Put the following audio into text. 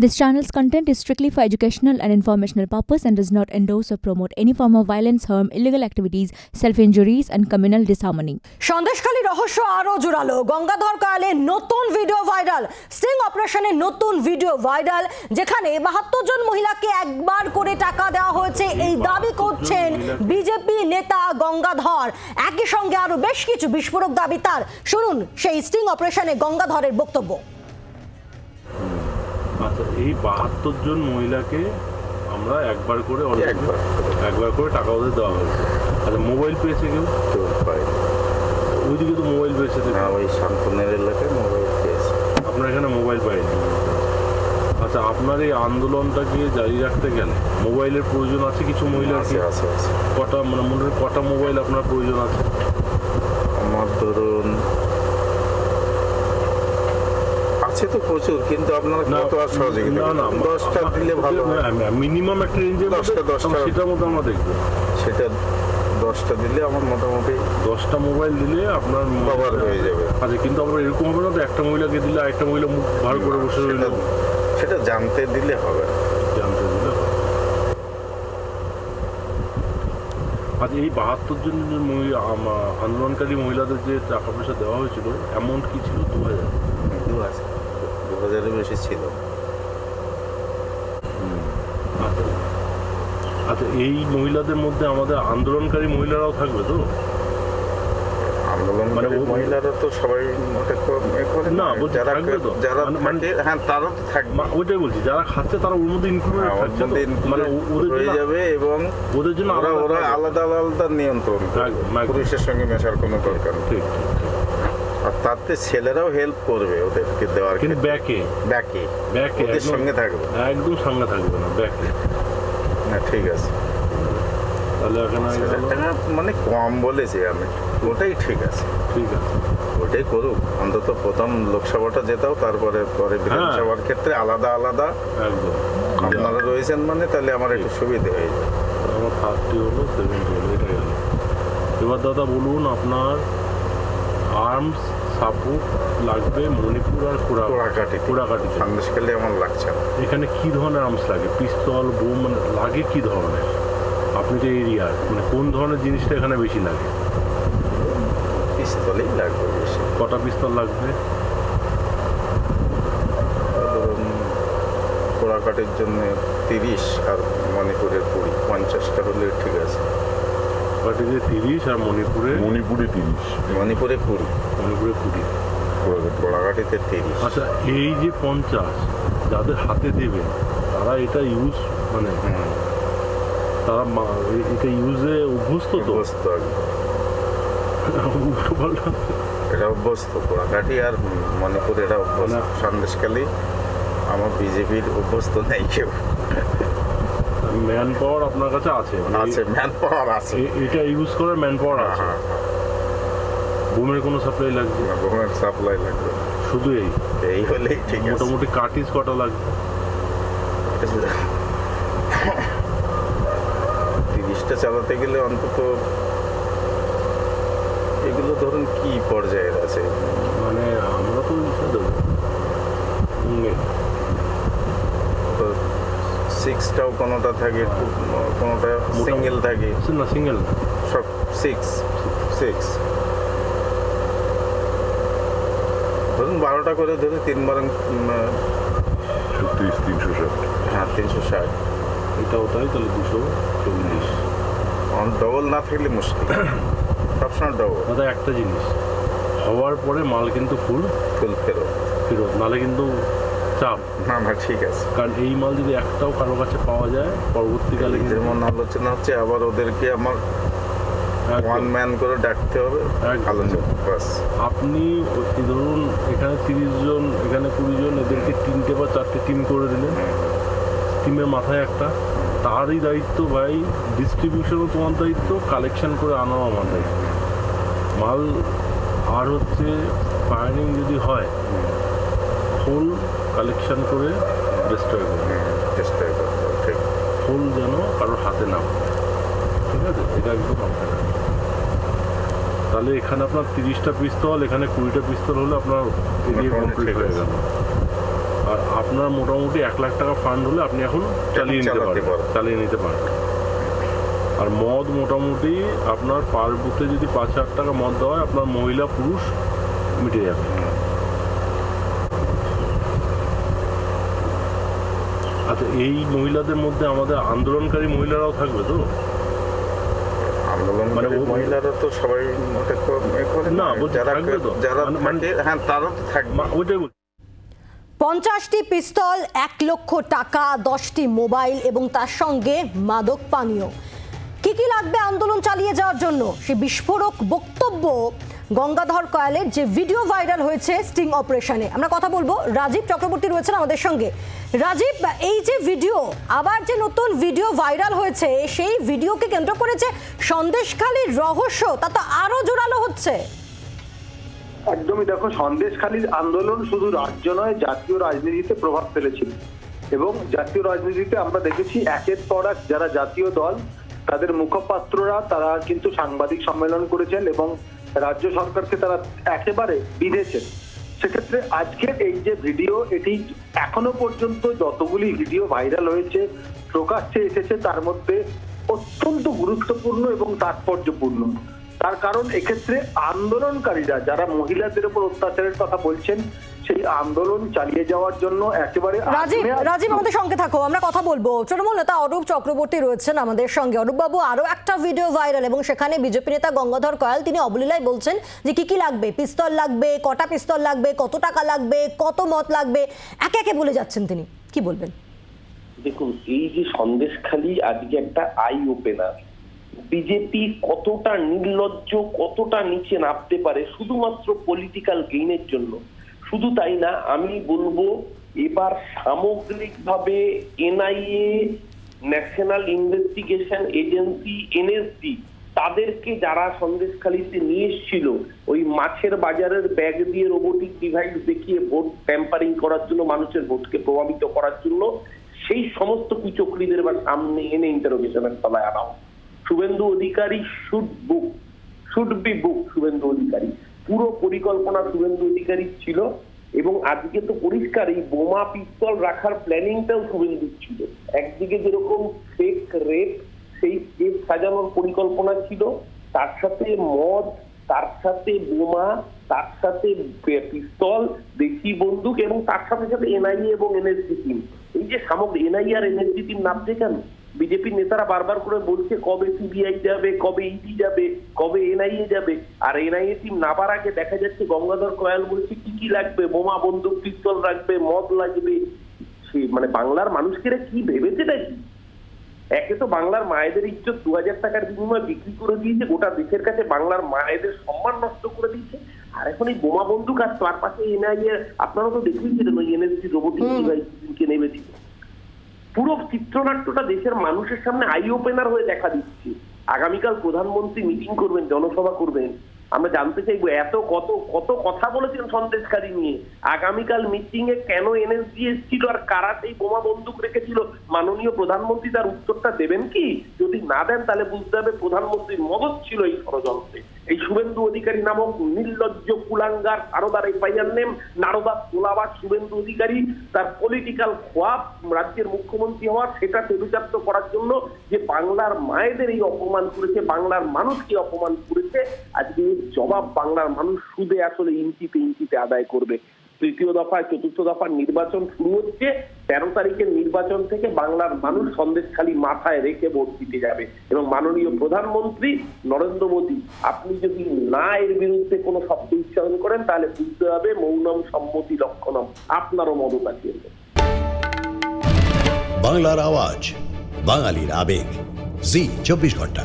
This channel's content is strictly for educational and informational purpose and does not endorse or promote any form of violence, harm, illegal activities, self-injuries and communal disharmony. Sandeshkhali রহস্য আরও জোরালো গঙ্গাধর কায়ালে নতুন video viral sting অপারেশনের নতুন video viral যেখানে বাহাত্তর জন মহিলাকে একবার করে টাকা দেওয়া হয়েছে এই দাবি করছেন বিজেপি নেতা গঙ্গাধর একই সঙ্গে আরও বেশ কিছু বিস্ফোরক দাবি তার শুনুন সেই স্টিং অপারেশনে গঙ্গাধরের বক্তব্য আচ্ছা এই বাহাত্তর জন মহিলাকে আমরা একবার করে একবার করে। একবার করে টাকা ওদের দেওয়া হয়েছে। আচ্ছা মোবাইল পেয়েছে কেউ? কেউ পায় ওইদিকে তো মোবাইল পেয়েছে। না ওই শান্তনের এলাকায় মোবাইল পেয়েছে। আপনার এখানে মোবাইল পাইনি আচ্ছা আপনার এই আন্দোলনটাকে জারি রাখতে গেলে মোবাইলের প্রয়োজন আছে কিছু মহিলা আছে। কটা মানে মনে হয় কটা মোবাইল আপনার প্রয়োজন আছে? আমার ধরুন আছে তো প্রচুর কিন্তু আপনারা কত আর সহযোগিতা না না? দশটা দিলে ভালো হয়। মিনিমাম একটা রেঞ্জের দশটা, দশটা। সেটার মধ্যে আমরা দেখব। সেটা দশটা দিলে আমার মোটামুটি দশটা মোবাইল দিলে আপনার Cover হয়ে যাবে। আচ্ছা কিন্তু আমরা এরকম হবে না তো একটা মহিলাকে দিলে আরেকটা মহিলা মুখ ভার করে বসে রইল। সেটা জানতে দিলে হবে। জানতে দিলে আচ্ছা এই বাহাত্তর জন আন্দোলনকারী মহিলাদের যে টাকা পয়সা দেওয়া হয়েছিল অ্যামাউন্ট কি ছিল? দু হাজার। দু দু হাজারের বেশি ছিল। আচ্ছা এই মহিলাদের মধ্যে আমাদের আন্দোলনকারী মহিলারাও থাকবে তো? আন্দোলন মানে মহিলারা তো সবাই মোটে কম এ করে না, না যারা যারা মানে- মানে- হ্যাঁ তারা তো থাকবে। মা- ওইটাই বলছি যারা খাচ্ছে তারা ওর মধ্যে ইনক্লুড হ্যাঁ, থাকছে মানে ওদের হয়ে যাবে এবং ওদের জন্য ওরা আলাদা ওরা আলাদা আলাদা নিয়ন্ত্রণ। পুলিশের সঙ্গে মেশার কোনো দরকার ঠিক। আর তাতে ছেলেরাও হেল্প করবে ওদেরকে দেওয়ার কিন্তু ব্যাকে ব্যাকে ব্যাকে ওদের সঙ্গে থাকবে। একদম সামনে থাকবে না ব্যাকে না ঠিক আছে। তাহলে এখানে মানে কম বলেছি আমি। ওটাই ঠিক আছে। ঠিক আছে। ওটাই করুক। অন্তত প্রথম লোকসভাটা যেতাও তারপরে পরে হ্যাঁ। বিধানসভার ক্ষেত্রে আলাদা আলাদা। একদম। আপনারা রয়েছেন মানে তাহলে আমার একটু সুবিধে হয়ে যাবে। আমার থার্টি হলো সেভেন্টি হলো এটা গেল এবার দাদা বলুন আপনার আর্মস সাপোর্ট লাগবে মণিপুর আর কুড়া কোড়াকাটি কুড়াকাটি সন্দেশকালে আমার লাগছে? এখানে কি ধরনের আর্মস লাগে? পিস্তল বোম মানে লাগে কি ধরনের? আপনি যে এরিয়ার মানে কোন ধরনের জিনিসটা এখানে বেশি লাগে? পিস্তলেই লাগবে বেশি। কটা পিস্তল লাগবে? কোড়াকাটির জন্য তিরিশ আর মণিপুরের কুড়ি পঞ্চাশটা হলে ঠিক আছে। কাটিতে তিরিশ আর মণিপুরে? মণিপুরে তিরিশ। মণিপুরে কুড়ি। মণিপুরে কুড়ি। কোড়াকাটিতে তিরিশ। আচ্ছা এই যে পঞ্চাশ যাদের হাতে দেবেন তারা এটা ইউজ মানে হুম, তারা এটা ইউজে অভ্যস্ত তো? অভ্যস্ত। উল্টো পাল্টা। এটা অভ্যস্ত কোড়াকাটি আর মণিপুর এটা অভ্যস্ত। না। সন্দেশকালী আমার বিজেপির অভ্যস্ত নেই কেউ। ম্যান পাওয়ার আপনার কাছে আছে? মানে আছে ম্যান পাওয়ার আছে এটা ইউজ করার ম্যান পাওয়ার হ্যাঁ, আছে? হ্যাঁ, বোমের কোনো সাপ্লাই লাগবে? হ্যাঁ, গভর্নমেন্ট সাপ্লাই লাগবে। শুধু এই? এই হলেই ঠিক আছে। মোটামুটি কাটিস কটা লাগবে? তিরিশটা চালাতে গেলে অন্তত এগুলো ধরুন কি পর্যায়ের আছে? মানে আমরা তো দেবো। সিক্সটাও কোনোটা থাকে কোনোটা সিঙ্গেল থাকে। না সিঙ্গেল সব সিক্স সিক্স ধরুন বারোটা করে ধরে তিন বারং ছত্রিশ তিনশো ষাট। হ্যাঁ তিনশো ষাট। এটাও তাই তাহলে দুশো চল্লিশ। ডবল না থাকলে মুশকিল। সবসময় ডবল দাদা একটা জিনিস হওয়ার পরে মাল কিন্তু ফুল ফুল ফেরত। ফেরত নালে কিন্তু চাপ না না ঠিক আছে। কারণ এই মাল যদি একটাও কারও কাছে পাওয়া যায় পরবর্তীকালে কিন্তু যেমন আলোচনা হচ্ছে আবার ওদেরকে আমার। ওয়ান ম্যান করে ডাকতে হবে। আলোচনা বাস। আপনি ধরুন এখানে তিরিশ জন এখানে কুড়ি জন এদেরকে তিনটে বা চারটে টিম করে দিলেন। টিমের মাথায় একটা। তারই দায়িত্ব ভাই ডিস্ট্রিবিউশনও তোমার দায়িত্ব কালেকশন করে আনাও আমার দায়িত্ব। মাল আর হচ্ছে ফায়ারিং যদি হয় ফুল কালেকশন করে ডিস্ট্রয় করে চেষ্টা করতে হবে, ঠিক। ফুল যেন কারোর হাতে না ঠিক আছে? এটা একদম রাখবেন। তাহলে এখানে আপনার তিরিশটা পিস্তল এখানে কুড়িটা পিস্তল হলে আপনার এরিয়া কমপ্লিট হয়ে। গেল। আর আপনার মোটামুটি এক লাখ টাকা ফান্ড হলে আপনি এখন চালিয়ে নিতে পারেন। চালিয়ে নিতে পারেন আর মদ মোটামুটি আপনার পার বুথে যদি পাঁচ হাজার টাকা মদ দেওয়া হয় আপনার মহিলা পুরুষ মিটে যাবে। আচ্ছা এই মহিলাদের মধ্যে আমাদের আন্দোলনকারী মহিলারাও থাকবে তো? আন্দোলন মানে মহিলারা তো সবাই না, যারা থাকবে? যারা মানে- হ্যাঁ তারা তো থাকবে। ওইটাই বলছি। পঞ্চাশটি পিস্তল এক লক্ষ টাকা দশটি মোবাইল এবং তার সঙ্গে মাদক পানীয়। কি কি লাগবে আন্দোলন চালিয়ে যাওয়ার জন্য? সে বিস্ফোরক বক্তব্য গঙ্গাধর কয়ালের যে ভিডিও ভাইরাল হয়েছে স্টিং অপারেশনে। আমরা কথা বলব, রাজীব চক্রবর্তী রয়েছেন আমাদের সঙ্গে। রাজীব, এই যে ভিডিও, আবার যে নতুন ভিডিও ভাইরাল হয়েছে, সেই ভিডিওকে কেন্দ্র করেছে সন্দেশখালীর রহস্য, তা তো আরও জোরালো হচ্ছে। একদমই দেখো, সন্দেশখালীর আন্দোলন শুধু রাজ্য নয়, জাতীয় রাজনীতিতে প্রভাব ফেলেছিল। এবং জাতীয় রাজনীতিতে আমরা দেখেছি একের পর এক যারা জাতীয় দল, তাদের মুখপাত্ররা, তারা কিন্তু সাংবাদিক সম্মেলন করেছেন এবং রাজ্য সরকারকে তারা একেবারে বিঁধেছেন সেক্ষেত্রে আজকের এই যে ভিডিও, এটি এখনও পর্যন্ত যতগুলি ভিডিও ভাইরাল হয়েছে, প্রকাশ্যে এসেছে, তার মধ্যে অত্যন্ত গুরুত্বপূর্ণ এবং তাৎপর্যপূর্ণ। তার কারণ এক্ষেত্রে আন্দোলনকারীরা যারা মহিলাদের উপর অত্যাচারের কথা বলছেন সেই আন্দোলন চালিয়ে যাওয়ার জন্য একেবারে রাজীব রাজীব আমাদের সঙ্গে থাকো আমরা কথা বলব। তৃণমূল নেতা অরূপ চক্রবর্তী রয়েছেন আমাদের সঙ্গে। অরূপ বাবু আরও একটা ভিডিও ভাইরাল এবং সেখানে বিজেপি নেতা গঙ্গাধর কয়াল তিনি অবলীলায় বলছেন যে কি কি লাগবে? পিস্তল লাগবে কটা পিস্তল লাগবে কত টাকা লাগবে কত মত লাগবে? একে একে বলে যাচ্ছেন তিনি। কি বলবেন? দেখুন এই যে সন্দেশখালী আজকে একটা আই ওপেনার বিজেপি কতটা নির্লজ্জ, কতটা নিচে নামতে পারে, শুধুমাত্র পলিটিক্যাল গেইনের জন্য শুধু তাই না, আমি বলব, এবার সামগ্রিকভাবে NIA, national investigation agency, NSD, তাদেরকে যারা সন্দেশখালীতে নিয়ে এসেছিল, ওই মাছের বাজারের ব্যাগ দিয়ে রোবোটিক ডিভাইস দেখিয়ে ভোট ট্যাম্পারিং করার জন্য, মানুষের ভোটকে প্রভাবিত করার জন্য, সেই সমস্ত কুচক্রীদের এবার সামনে এনে ইন্টারোগেশনের তলায় আনা হোক। Suvendu Adhikari should book should be book Suvendu Adhikari. পুরো পরিকল্পনা শুভেন্দু অধিকারী ছিল এবং আজকে তো পরিষ্কার, এই বোমা পিস্তল রাখার প্ল্যানিংটাও শুভেন্দু ছিল। একদিকে যেরকম ফেক রেপ সেই কেস সাজানোর পরিকল্পনা ছিল, তার সাথে মদ, তার সাথে বোমা, তার সাথে পিস্তল, দেশি বন্দুক এবং তার সাথে সাথে এনআইএ এবং এনএসজি টিম এই যে সামগ্রী এনআইএ আর এনএসজি টিম নামছে কেন? বিজেপির নেতারা বারবার করে বলছে কবে সিবিআই যাবে কবে ইডি যাবে কবে এনআইএ যাবে। আর এনআইএ টিম নাবার আগে দেখা যাচ্ছে গঙ্গাধর কয়াল বলছে কি কি লাগবে বোমা বন্দুক পিস্তল রাখবে মদ লাগবে। সে মানে বাংলার মানুষকে কি ভেবেছে নাকি? একে তো বাংলার মায়েদের ইজ্জত দু হাজার টাকার বিনিময়ে বিক্রি করে দিয়েছে গোটা দেশের কাছে বাংলার মায়েদের সম্মান নষ্ট করে দিয়েছে। আর এখন এই বোমা বন্দুক আর তার পাশে এনআইএ আপনারা তো দেখেছিলেন ওই এনএসসি রোবোটিক ডিভাইসকে নেমে দিচ্ছে পুরো চিত্রনাট্যটা দেশের মানুষের সামনে আই ওপেনার হয়ে দেখা দিচ্ছে। আগামীকাল প্রধানমন্ত্রী মিটিং করবেন, জনসভা করবেন। আমরা জানতে চাইব এত কত কত কথা বলেছেন সন্দেশকারী নিয়ে। আগামীকাল মিটিং এ কেন এনএসজি এসেছিল আর কারা সেই বোমা বন্দুক রেখেছিল? মাননীয় প্রধানমন্ত্রী তার উত্তরটা দেবেন কি? যদি না দেন তাহলে বুঝতে হবে প্রধানমন্ত্রীর মদত ছিল এই ষড়যন্ত্রে। এই শুভেন্দু অধিকারী নামক নির্লজ্জ কুলাঙ্গার সারদার এফআইআর নেম নারদা তোলাবাস শুভেন্দু অধিকারী। তার পলিটিক্যাল খোয়াব রাজ্যের মুখ্যমন্ত্রী হওয়ার সেটা তেলুচাপ্ত করার জন্য যে বাংলার মায়েদের এই অপমান করেছে, বাংলার মানুষকে অপমান করেছে, আজকে জবাব বাংলার মানুষ সুদে আসলে ইঞ্চিতে ইঞ্চিতে আদায় করবে। তৃতীয় দফায়, চতুর্থ দফার নির্বাচন শুরু হচ্ছে। তেরো তারিখের নির্বাচন থেকে বাংলার মানুষ সন্দেশখালী মাথায় রেখে ভোট দিতে যাবে। এবং মাননীয় প্রধানমন্ত্রী নরেন্দ্র মোদী, আপনি যদি না এর বিরুদ্ধে কোনো শব্দ উচ্চারণ করেন, তাহলে বুঝতে হবে মৌনম সম্মতি লক্ষণম। আপনারও মদত আছে বাংলার আওয়াজ, বাঙালির আবেগ। জি, চব্বিশ ঘণ্টা।